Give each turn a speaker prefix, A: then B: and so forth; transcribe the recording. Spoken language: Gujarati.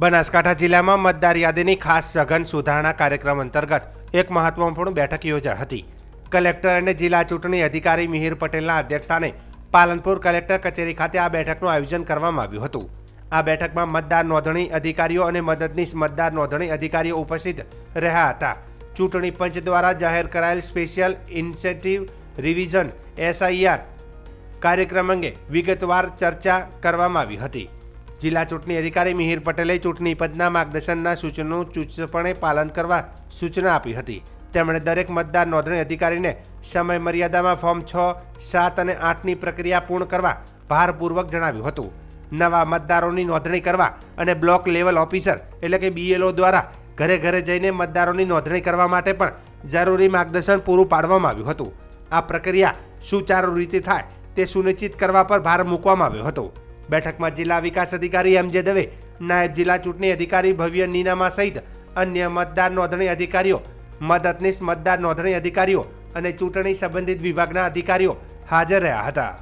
A: બનાસકાંઠા જિલ્લામાં મતદાર યાદીની ખાસ સઘન સુધારણા કાર્યક્રમ અંતર્ગત એક મહત્વપૂર્ણ બેઠક યોજાઈ હતી. કલેક્ટર અને જિલ્લા ચૂંટણી અધિકારી મિહિર પટેલના અધ્યક્ષસ્થાને પાલનપુર કલેક્ટર કચેરી ખાતે આ બેઠકનું આયોજન કરવામાં આવ્યું હતું. આ બેઠકમાં મતદાર નોંધણી અધિકારીઓ અને મદદનીશ મતદાર નોંધણી અધિકારીઓ ઉપસ્થિત રહ્યા હતા. ચૂંટણી પંચ દ્વારા જાહેર કરાયેલ સ્પેશિયલ ઇન્સેન્ટિવ રિવિઝન એસઆઈઆર કાર્યક્રમ અંગે વિગતવાર ચર્ચા કરવામાં આવી હતી. જિલ્લા ચૂંટણી અધિકારી મિહિર પટેલે ચૂંટણી પંચના માર્ગદર્શનના સૂચનોનું ચુસ્તપણે પાલન કરવા સૂચના આપી હતી. તેમણે દરેક મતદાર નોંધણી અધિકારીને સમય મર્યાદામાં ફોર્મ છ, સાત અને આઠની પ્રક્રિયા પૂર્ણ કરવા ભારપૂર્વક જણાવ્યું હતું. નવા મતદારોની નોંધણી કરવા અને બ્લોક લેવલ ઓફિસર એટલે કે બીએલઓ દ્વારા ઘરે ઘરે જઈને મતદારોની નોંધણી કરવા માટે પણ જરૂરી માર્ગદર્શન પૂરું પાડવામાં આવ્યું હતું. આ પ્રક્રિયા સુચારુ રીતે થાય તે સુનિશ્ચિત કરવા પર ભાર મૂકવામાં આવ્યો હતો. બેઠકમાં જિલ્લા વિકાસ અધિકારી એમ જે દવે, નાયબ જિલ્લા ચૂંટણી અધિકારી ભવ્ય નીનામા સહિત અન્ય મતદાર નોંધણી અધિકારીઓ, મદદનીશ મતદાર નોંધણી અધિકારીઓ અને ચૂંટણી સંબંધિત વિભાગના અધિકારીઓ હાજર રહ્યા હતા.